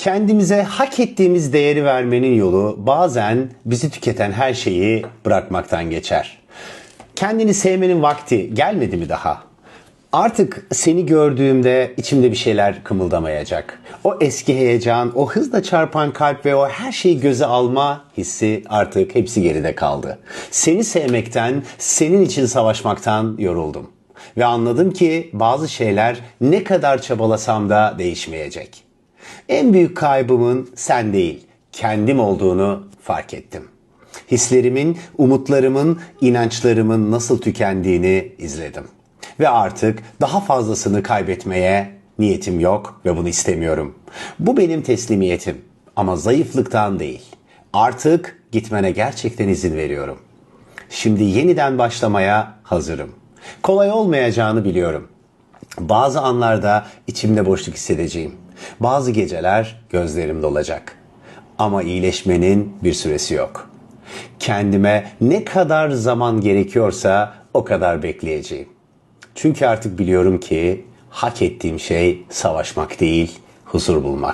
Kendimize hak ettiğimiz değeri vermenin yolu bazen bizi tüketen her şeyi bırakmaktan geçer. Kendini sevmenin vakti gelmedi mi daha? Artık seni gördüğümde içimde bir şeyler kımıldamayacak. O eski heyecan, o hızla çarpan kalp ve o her şeyi göze alma hissi artık hepsi geride kaldı. Seni sevmekten, senin için savaşmaktan yoruldum. Ve anladım ki bazı şeyler ne kadar çabalasam da değişmeyecek. En büyük kaybımın sen değil, kendim olduğunu fark ettim. Hislerimin, umutlarımın, inançlarımın nasıl tükendiğini izledim. Ve artık daha fazlasını kaybetmeye niyetim yok ve bunu istemiyorum. Bu benim teslimiyetim ama zayıflıktan değil. Artık gitmene gerçekten izin veriyorum. Şimdi yeniden başlamaya hazırım. Kolay olmayacağını biliyorum. Bazı anlarda içimde boşluk hissedeceğim. Bazı geceler gözlerim dolacak. Ama iyileşmenin bir süresi yok. Kendime ne kadar zaman gerekiyorsa o kadar bekleyeceğim. Çünkü artık biliyorum ki hak ettiğim şey savaşmak değil, huzur bulmak.